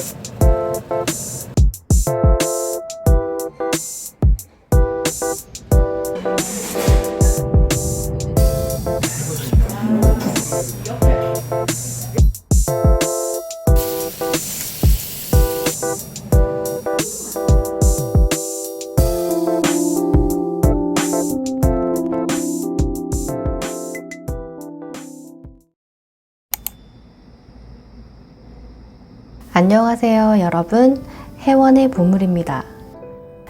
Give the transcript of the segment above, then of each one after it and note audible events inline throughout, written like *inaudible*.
Bye. 여러분. 혜원의 보물입니다.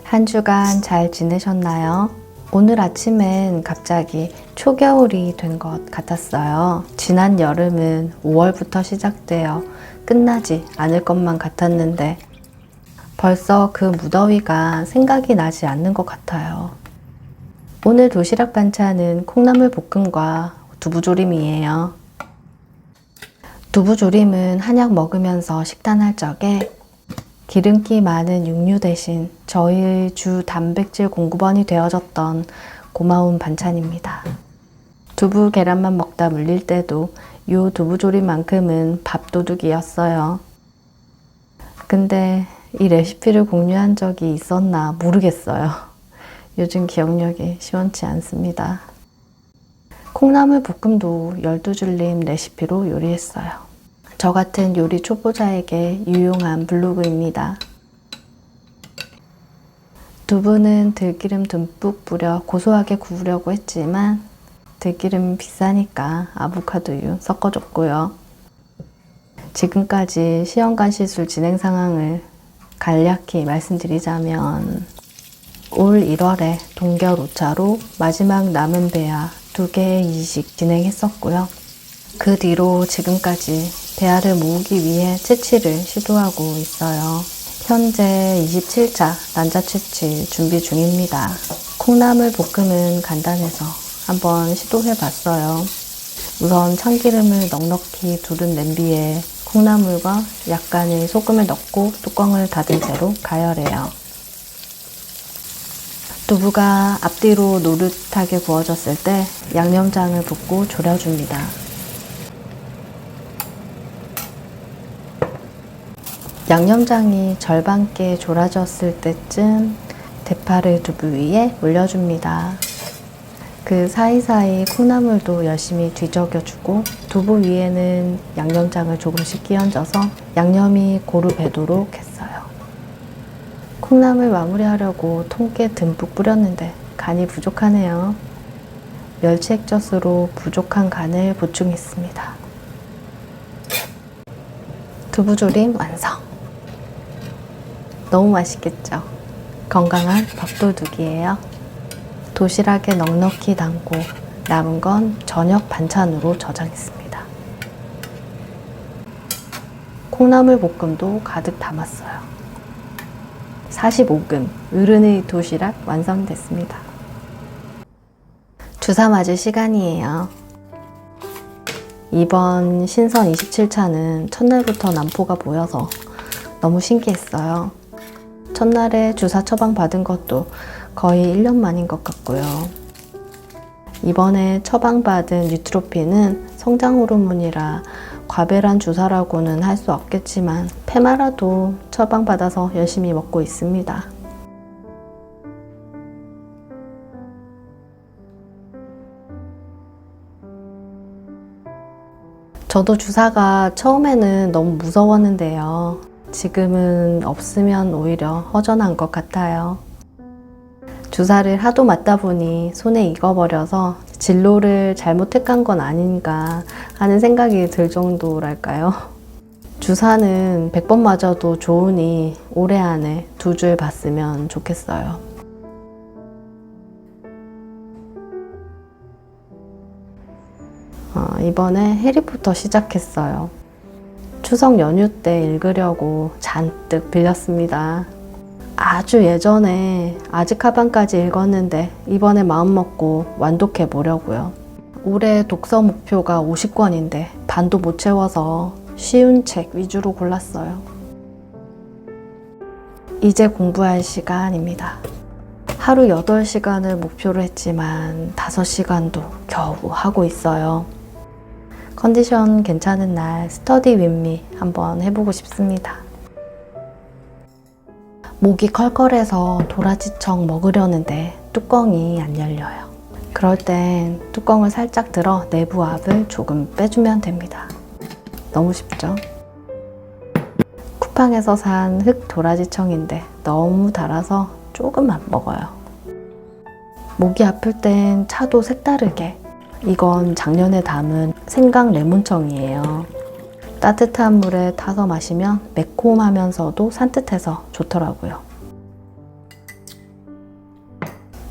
한 주간 잘 지내셨나요? 오늘 아침엔 갑자기 초겨울이 된 것 같았어요. 지난 여름은 5월부터 시작되어 끝나지 않을 것만 같았는데 벌써 그 무더위가 생각이 나지 않는 것 같아요. 오늘 도시락 반찬은 콩나물 볶음과 두부조림이에요. 두부조림은 한약 먹으면서 식단할 적에 기름기 많은 육류 대신 저희의 주 단백질 공급원이 되어줬던 고마운 반찬입니다. 두부 계란만 먹다 물릴 때도 요 두부조림만큼은 밥도둑이었어요. 근데 이 레시피를 공유한 적이 있었나 모르겠어요. 요즘 기억력이 시원치 않습니다. 콩나물 볶음도 12줄림 레시피로 요리했어요. 저 같은 요리 초보자에게 유용한 블로그입니다. 두부는 들기름 듬뿍 뿌려 고소하게 구우려고 했지만 들기름 비싸니까 아보카도유 섞어줬고요. 지금까지 시험관 시술 진행 상황을 간략히 말씀드리자면 올 1월에 동결 오차로 마지막 남은 배아 두 개의 이식 진행했었고요. 그 뒤로 지금까지 배아를 모으기 위해 채취를 시도하고 있어요. 현재 27차 난자 채취 준비 중입니다. 콩나물 볶음은 간단해서 한번 시도해 봤어요. 우선 참기름을 넉넉히 두른 냄비에 콩나물과 약간의 소금을 넣고 뚜껑을 닫은 채로 가열해요. 두부가 앞뒤로 노릇하게 구워졌을 때 양념장을 붓고 졸여줍니다. 양념장이 절반께 졸아졌을 때쯤 대파를 두부 위에 올려줍니다. 그 사이사이 콩나물도 열심히 뒤적여주고 두부 위에는 양념장을 조금씩 끼얹어서 양념이 고루 배도록 했어요. 콩나물 마무리하려고 통깨 듬뿍 뿌렸는데 간이 부족하네요. 멸치 액젓으로 부족한 간을 보충했습니다. 두부조림 완성! 너무 맛있겠죠? 건강한 밥도둑이에요. 도시락에 넉넉히 담고 남은 건 저녁 반찬으로 저장했습니다. 콩나물 볶음도 가득 담았어요. 45금 어른의 도시락 완성됐습니다. 주사 맞을 시간이에요. 이번 신선 27차는 첫날부터 난포가 보여서 너무 신기했어요. 첫날에 주사 처방 받은 것도 거의 1년 만인 것 같고요. 이번에 처방받은 뉴트로핀은 성장 호르몬이라 과배란 주사라고는 할 수 없겠지만 페마라도 처방받아서 열심히 먹고 있습니다. 저도 주사가 처음에는 너무 무서웠는데요. 지금은 없으면 오히려 허전한 것 같아요. 주사를 하도 맞다 보니 손에 익어버려서 진로를 잘못 택한 건 아닌가 하는 생각이 들 정도랄까요. 주사는 100번 맞아도 좋으니 올해 안에 두 줄 봤으면 좋겠어요. 어, 이번에 해리포터 시작했어요. 추석 연휴 때 읽으려고 잔뜩 빌렸습니다. 아주 예전에 아즈카반까지 읽었는데 이번에 마음먹고 완독해 보려고요. 올해 독서 목표가 50권인데 반도 못 채워서 쉬운 책 위주로 골랐어요. 이제 공부할 시간입니다. 하루 8시간을 목표로 했지만 5시간도 겨우 하고 있어요. 컨디션 괜찮은 날 스터디 윗미 한번 해보고 싶습니다. 목이 컬컬해서 도라지청 먹으려는데 뚜껑이 안 열려요. 그럴 땐 뚜껑을 살짝 들어 내부 압을 조금 빼주면 됩니다. 너무 쉽죠? 쿠팡에서 산 흑 도라지청인데 너무 달아서 조금만 먹어요. 목이 아플 땐 차도 색다르게. 이건 작년에 담은 생강 레몬청이에요. 따뜻한 물에 타서 마시면 매콤하면서도 산뜻해서 좋더라고요.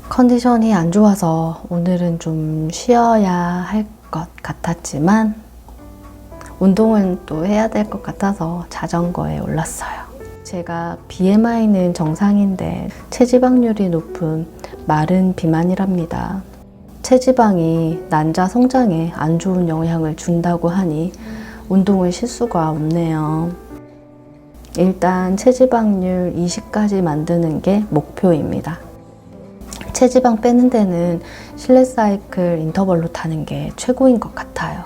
컨디션이 안 좋아서 오늘은 좀 쉬어야 할 것 같았지만 운동은 또 해야 될 것 같아서 자전거에 올랐어요. 제가 BMI는 정상인데 체지방률이 높은 마른 비만이랍니다. 체지방이 난자 성장에 안 좋은 영향을 준다고 하니 운동을 쉴 수가 없네요. 일단 체지방률 20까지 만드는 게 목표입니다. 체지방 빼는 데는 실내 사이클 인터벌로 타는 게 최고인 것 같아요.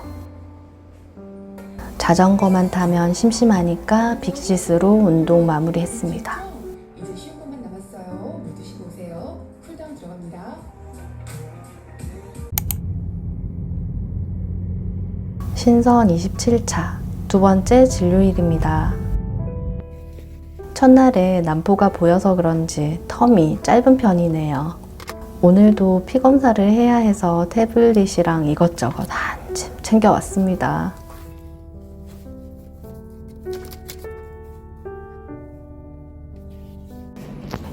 자전거만 타면 심심하니까 빅시스로 운동 마무리했습니다. 신선 27차 두 번째 진료일입니다. 첫날에 난포가 보여서 그런지 텀이 짧은 편이네요. 오늘도 피 검사를 해야 해서 태블릿이랑 이것저것 한짐 챙겨왔습니다.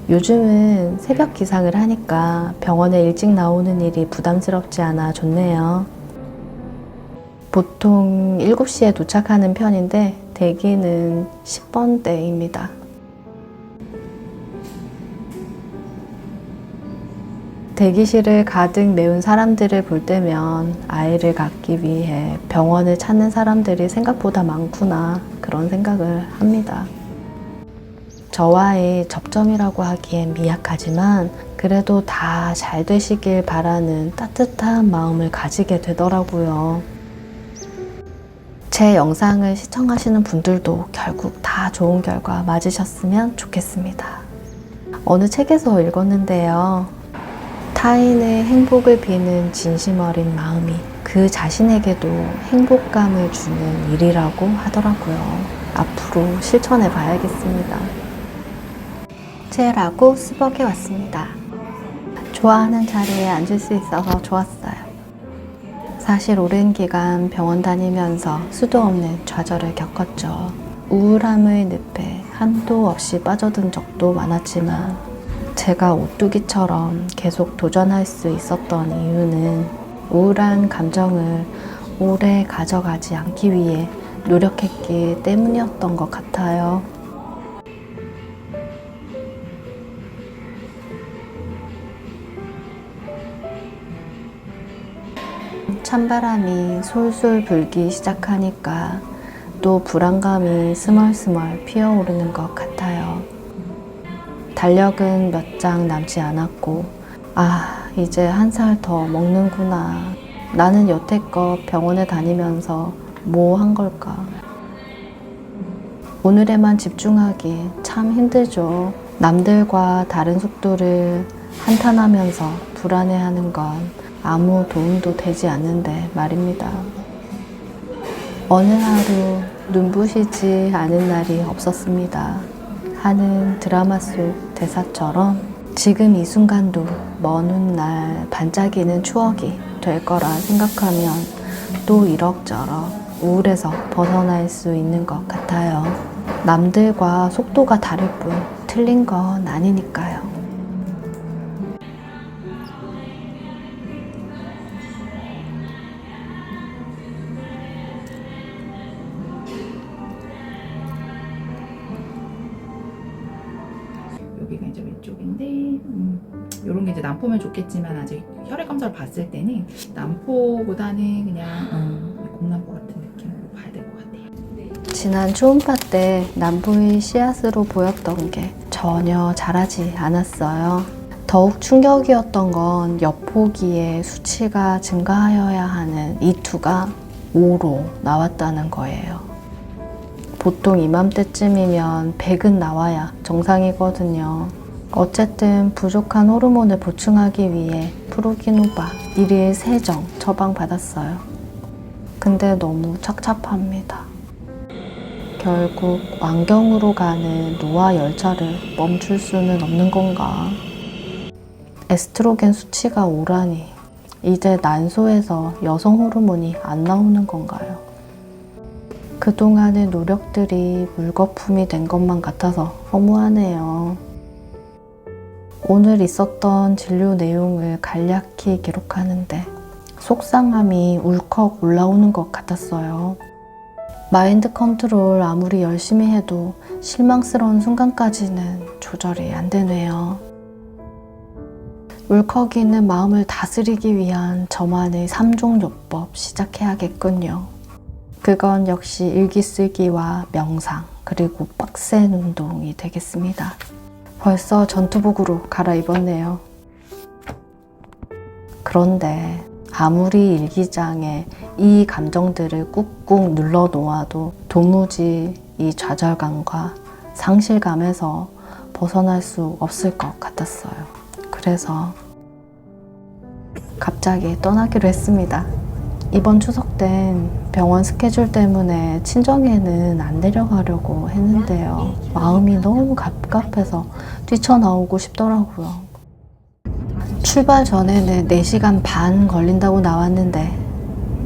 요즘은 새벽 기상을 하니까 병원에 일찍 나오는 일이 부담스럽지 않아 좋네요. 보통 7시에 도착하는 편인데 대기는 10번대입니다. 대기실을 가득 메운 사람들을 볼 때면 아이를 갖기 위해 병원을 찾는 사람들이 생각보다 많구나 그런 생각을 합니다. 저와의 접점이라고 하기엔 미약하지만 그래도 다 잘 되시길 바라는 따뜻한 마음을 가지게 되더라고요. 제 영상을 시청하시는 분들도 결국 다 좋은 결과 맞으셨으면 좋겠습니다. 어느 책에서 읽었는데요. 타인의 행복을 비는 진심 어린 마음이 그 자신에게도 행복감을 주는 일이라고 하더라고요. 앞으로 실천해 봐야겠습니다. 체라고 스벅에 왔습니다. 좋아하는 자리에 앉을 수 있어서 좋았어요. 사실 오랜 기간 병원 다니면서 수도 없는 좌절을 겪었죠. 우울함의 늪에 한도 없이 빠져든 적도 많았지만 제가 오뚜기처럼 계속 도전할 수 있었던 이유는 우울한 감정을 오래 가져가지 않기 위해 노력했기 때문이었던 것 같아요. 찬바람이 솔솔 불기 시작하니까 또 불안감이 스멀스멀 피어오르는 것 같아요. 달력은 몇 장 남지 않았고, 아, 이제 한 살 더 먹는구나. 나는 여태껏 병원에 다니면서 뭐 한 걸까? 오늘에만 집중하기 참 힘들죠. 남들과 다른 속도를 한탄하면서 불안해하는 건 아무 도움도 되지 않는데 말입니다. 어느 하루 눈부시지 않은 날이 없었습니다. 하는 드라마 속 대사처럼 지금 이 순간도 먼 훗날 반짝이는 추억이 될 거라 생각하면 또 이럭저럭 우울해서 벗어날 수 있는 것 같아요. 남들과 속도가 다를 뿐 틀린 건 아니니까요. 쪽인데 음, 이런 게 이제 난포면 좋겠지만 아직 혈액 검사를 봤을 때는 난포보다는 그냥 음, 공난포 같은 느낌으로 봐야 될 것 같아요. 지난 초음파 때 남부의 씨앗으로 보였던 게 전혀 자라지 않았어요. 더욱 충격이었던 건 엿보기에 수치가 증가하여야 하는 이투가 5로 나왔다는 거예요. 보통 이맘때쯤이면 백은 나와야 정상이거든요. 어쨌든 부족한 호르몬을 보충하기 위해 프로기노바 1일 3정 처방받았어요. 근데 너무 착잡합니다. 결국 완경으로 가는 노화 열차를 멈출 수는 없는 건가? 에스트로겐 수치가 오라니 이제 난소에서 여성 호르몬이 안 나오는 건가요? 그동안의 노력들이 물거품이 된 것만 같아서 허무하네요. 오늘 있었던 진료 내용을 간략히 기록하는데 속상함이 울컥 올라오는 것 같았어요. 마인드 컨트롤 아무리 열심히 해도 실망스러운 순간까지는 조절이 안 되네요. 울컥이는 마음을 다스리기 위한 저만의 3종 요법 시작해야겠군요. 그건 역시 일기 쓰기와 명상, 그리고 빡센 운동이 되겠습니다. 벌써 전투복으로 갈아입었네요. 그런데 아무리 일기장에 이 감정들을 꾹꾹 눌러 놓아도 도무지 이 좌절감과 상실감에서 벗어날 수 없을 것 같았어요. 그래서 갑자기 떠나기로 했습니다. 이번 추석 땐 병원 스케줄 때문에 친정에는 안 내려가려고 했는데요. 마음이 너무 갑갑해서 뛰쳐나오고 싶더라고요. 출발 전에는 4시간 반 걸린다고 나왔는데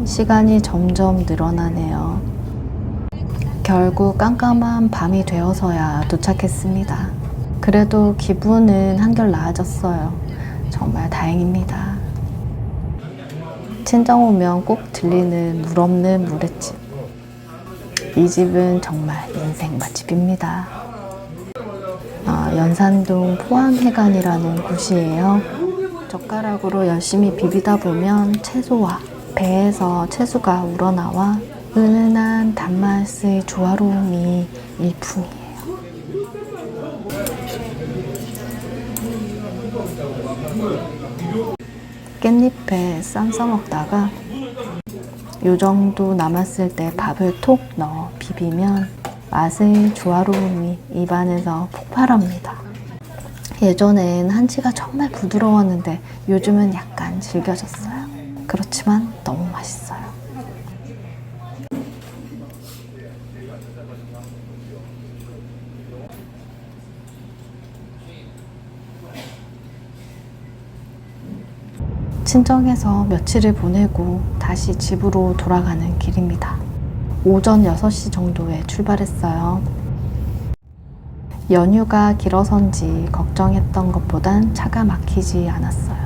시간이 점점 늘어나네요. 결국 깜깜한 밤이 되어서야 도착했습니다. 그래도 기분은 한결 나아졌어요. 정말 다행입니다. 친정 오면 꼭 들리는 물 없는 물회집. 이 집은 정말 인생 맛집입니다. 아, 연산동 포항해관이라는 곳이에요. 젓가락으로 열심히 비비다 보면 채소와 배에서 채소가 우러나와 은은한 단맛의 조화로움이 일품이에요. 깻잎에 쌈 싸먹다가 요 정도 남았을 때 밥을 톡 넣어 비비면 맛의 조화로움이 입안에서 폭발합니다. 예전엔 한치가 정말 부드러웠는데 요즘은 약간 질겨졌어요. 그렇지만 너무 맛있어요. 친정에서 며칠을 보내고 다시 집으로 돌아가는 길입니다. 오전 6시 정도에 출발했어요. 연휴가 길어서인지 걱정했던 것보단 차가 막히지 않았어요.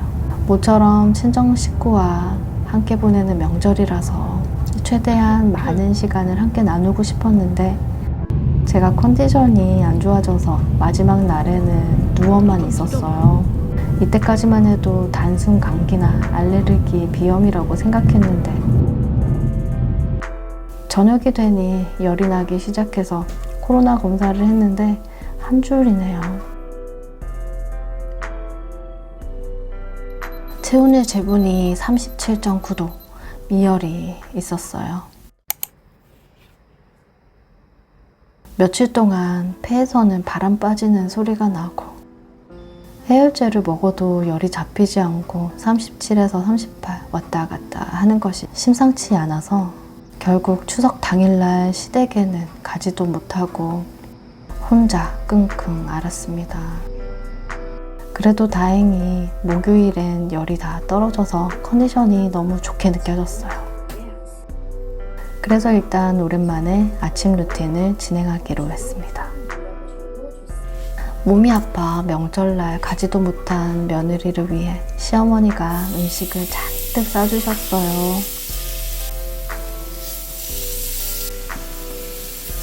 모처럼 친정 식구와 함께 보내는 명절이라서 최대한 많은 시간을 함께 나누고 싶었는데 제가 컨디션이 안 좋아져서 마지막 날에는 누워만 있었어요. 이때까지만 해도 단순 감기나 알레르기 비염이라고 생각했는데 저녁이 되니 열이 나기 시작해서 코로나 검사를 했는데 한 줄이네요. 체온의 재분이 37.9도, 미열이 있었어요. 며칠 동안 폐에서는 바람 빠지는 소리가 나고 해열제를 먹어도 열이 잡히지 않고 37에서 38 왔다 갔다 하는 것이 심상치 않아서 결국 추석 당일날 시댁에는 가지도 못하고 혼자 끙끙 앓았습니다. 그래도 다행히 목요일엔 열이 다 떨어져서 컨디션이 너무 좋게 느껴졌어요. 그래서 일단 오랜만에 아침 루틴을 진행하기로 했습니다. 몸이 아파 명절날 가지도 못한 며느리를 위해 시어머니가 음식을 잔뜩 싸주셨어요.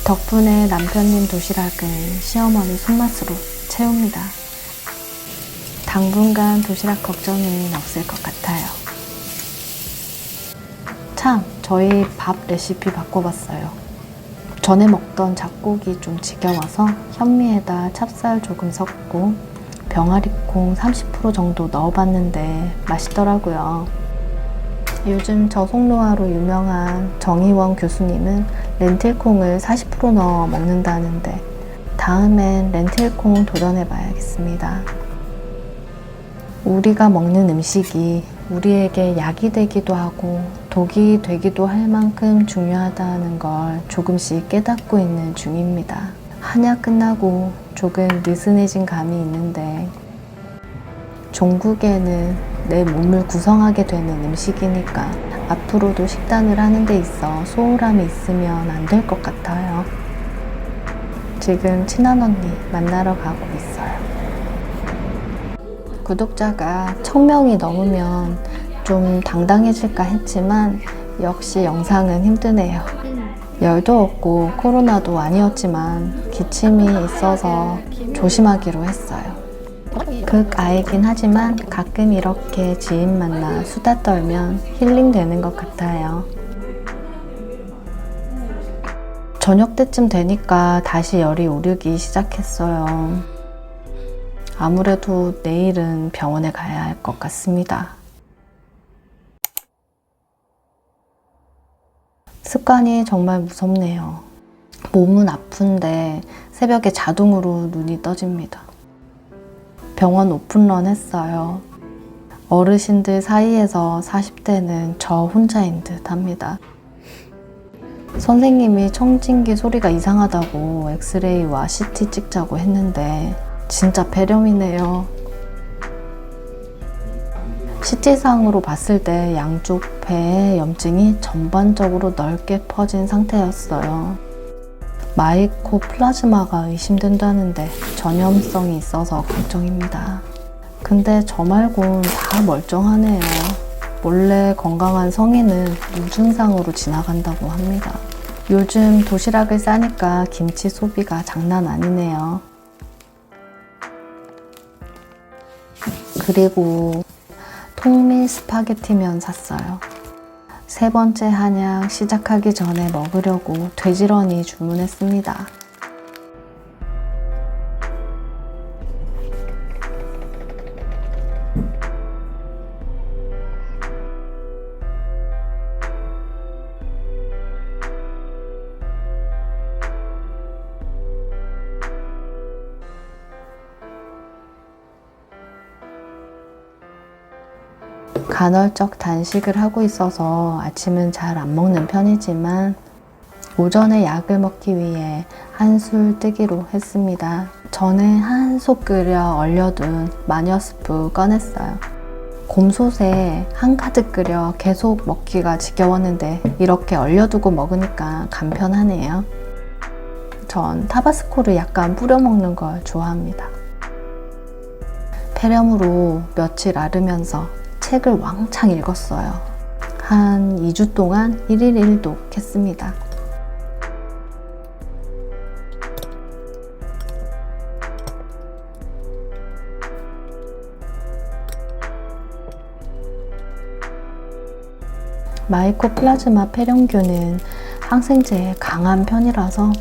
덕분에 남편님 도시락은 시어머니 손맛으로 채웁니다. 당분간 도시락 걱정은 없을 것 같아요. 참, 저희 밥 레시피 바꿔봤어요. 전에 먹던 잡곡이 좀 지겨워서 현미에다 찹쌀 조금 섞고 병아리콩 30% 정도 넣어봤는데 맛있더라고요. 요즘 저속노화로 유명한 정희원 교수님은 렌틸콩을 40% 넣어 먹는다는데 다음엔 렌틸콩 도전해봐야겠습니다. 우리가 먹는 음식이 우리에게 약이 되기도 하고 독이 되기도 할 만큼 중요하다는 걸 조금씩 깨닫고 있는 중입니다. 한약 끝나고 조금 느슨해진 감이 있는데 종국에는 내 몸을 구성하게 되는 음식이니까 앞으로도 식단을 하는 데 있어 소홀함이 있으면 안 될 것 같아요. 지금 친한 언니 만나러 가고 있어요. 구독자가 1000명이 넘으면 좀 당당해질까 했지만 역시 영상은 힘드네요. 열도 없고 코로나도 아니었지만 기침이 있어서 조심하기로 했어요. 극아이긴 하지만 가끔 이렇게 지인 만나 수다 떨면 힐링되는 것 같아요. 저녁 때쯤 되니까 다시 열이 오르기 시작했어요. 아무래도 내일은 병원에 가야 할 것 같습니다. 습관이 정말 무섭네요. 몸은 아픈데 새벽에 자동으로 눈이 떠집니다. 병원 오픈런 했어요. 어르신들 사이에서 40대는 저 혼자인 듯 합니다. 선생님이 청진기 소리가 이상하다고 엑스레이와 CT 찍자고 했는데 진짜 폐렴이네요. CT상으로 봤을 때 양쪽 폐에 염증이 전반적으로 넓게 퍼진 상태였어요. 마이코 플라즈마가 의심된다는데 전염성이 있어서 걱정입니다. 근데 저 말곤 다 멀쩡하네요. 원래 건강한 성인은 무증상으로 지나간다고 합니다. 요즘 도시락을 싸니까 김치 소비가 장난 아니네요. 그리고 통밀 스파게티면 샀어요. 세 번째 한약 시작하기 전에 먹으려고 돼지런히 주문했습니다. 간헐적 단식을 하고 있어서 아침은 잘 안 먹는 편이지만 오전에 약을 먹기 위해 한술 뜨기로 했습니다. 전에 한솥 끓여 얼려둔 마녀 스프 꺼냈어요. 곰솥에 한 가득 끓여 계속 먹기가 지겨웠는데 이렇게 얼려두고 먹으니까 간편하네요. 전 타바스코를 약간 뿌려 먹는 걸 좋아합니다. 폐렴으로 며칠 앓으면서 책을 왕창 읽었어요. 한 2주 동안 1일 1독 했습니다. 마이코플라즈마 폐렴균은 항생제에 강한 편이라서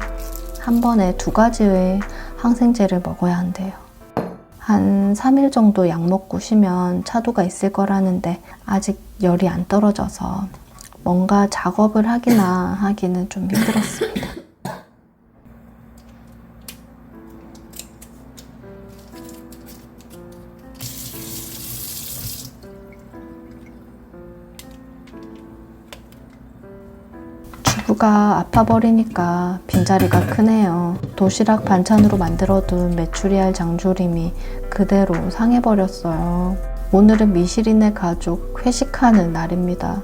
한 번에 두 가지의 항생제를 먹어야 한대요. 한 3일 정도 약 먹고 쉬면 차도가 있을 거라는데 아직 열이 안 떨어져서 뭔가 작업을 하기나 하기는 좀 힘들었습니다. 주부가 아파버리니까 빈자리가 크네요. 도시락 반찬으로 만들어둔 메추리알 장조림이 그대로 상해버렸어요. 오늘은 미시린의 가족 회식하는 날입니다.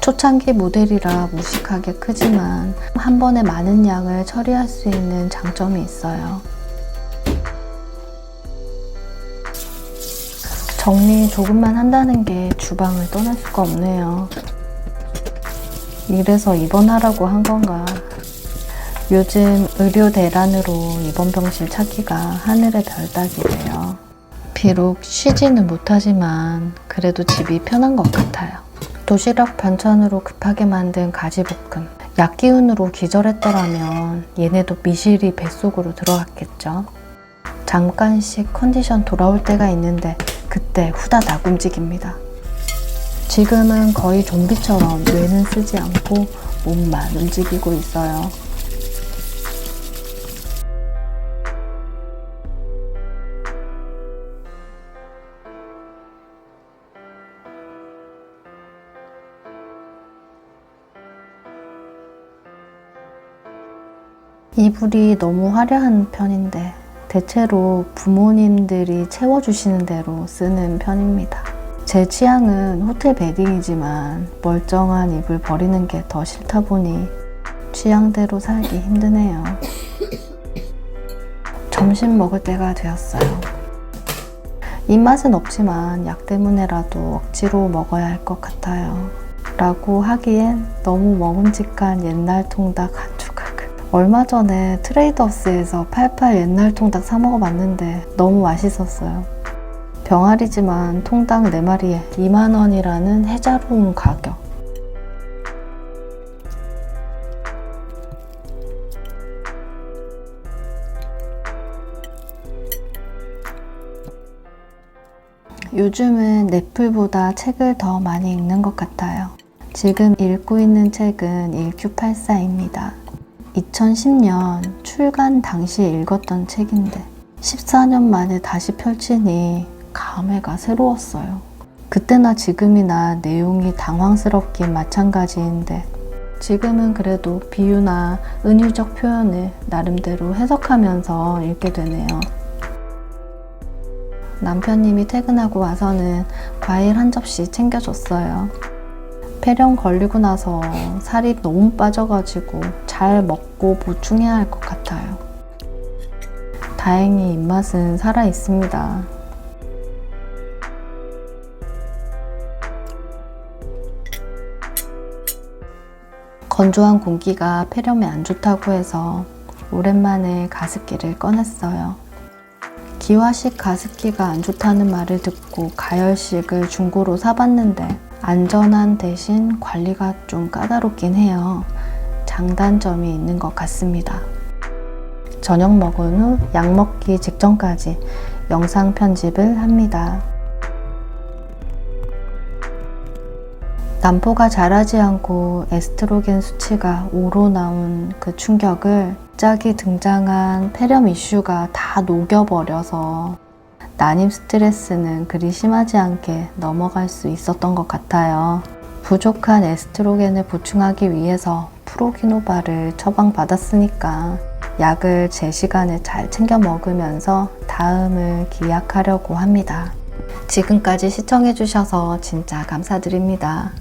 초창기 모델이라 무식하게 크지만 한 번에 많은 양을 처리할 수 있는 장점이 있어요. 정리 조금만 한다는 게 주방을 떠날 수가 없네요. 이래서 입원하라고 한 건가. 요즘 의료 대란으로 입원 병실 찾기가 하늘의 별 따기래요. 비록 쉬지는 못하지만 그래도 집이 편한 것 같아요. 도시락 반찬으로 급하게 만든 가지볶음. 약 기운으로 기절했더라면 얘네도 미실이 뱃속으로 들어갔겠죠. 잠깐씩 컨디션 돌아올 때가 있는데 그때 후다닥 움직입니다. 지금은 거의 좀비처럼 뇌는 쓰지 않고 몸만 움직이고 있어요. 이불이 너무 화려한 편인데 대체로 부모님들이 채워주시는 대로 쓰는 편입니다. 제 취향은 호텔 베딩이지만 멀쩡한 이불 버리는 게 더 싫다 보니 취향대로 살기 힘드네요. *coughs* 점심 먹을 때가 되었어요. 입맛은 없지만 약 때문에라도 억지로 먹어야 할 것 같아요. 라고 하기엔 너무 먹음직한 옛날 통닭 한 조각. 얼마 전에 트레이더스에서 88 옛날 통닭 사 먹어봤는데 너무 맛있었어요. 병아리지만 통닭 4마리에 2만원이라는 해자로운 가격. 요즘은 넷플보다 책을 더 많이 읽는 것 같아요. 지금 읽고 있는 책은 1984입니다. 2010년 출간 당시에 읽었던 책인데 14년 만에 다시 펼치니 감회가 새로웠어요. 그때나 지금이나 내용이 당황스럽긴 마찬가지인데 지금은 그래도 비유나 은유적 표현을 나름대로 해석하면서 읽게 되네요. 남편님이 퇴근하고 와서는 과일 한 접시 챙겨줬어요. 폐렴 걸리고 나서 살이 너무 빠져가지고 잘 먹고 보충해야 할 것 같아요. 다행히 입맛은 살아 있습니다. 건조한 공기가 폐렴에 안 좋다고 해서 오랜만에 가습기를 꺼냈어요. 기화식 가습기가 안 좋다는 말을 듣고 가열식을 중고로 사봤는데 안전한 대신 관리가 좀 까다롭긴 해요. 장단점이 있는 것 같습니다. 저녁 먹은 후 약 먹기 직전까지 영상 편집을 합니다. 남포가 자라지 않고 에스트로겐 수치가 5로 나온 그 충격을 갑자기 등장한 폐렴 이슈가 다 녹여버려서 난임 스트레스는 그리 심하지 않게 넘어갈 수 있었던 것 같아요. 부족한 에스트로겐을 보충하기 위해서 프로기노바를 처방받았으니까 약을 제 시간에 잘 챙겨 먹으면서 다음을 기약하려고 합니다. 지금까지 시청해주셔서 진짜 감사드립니다.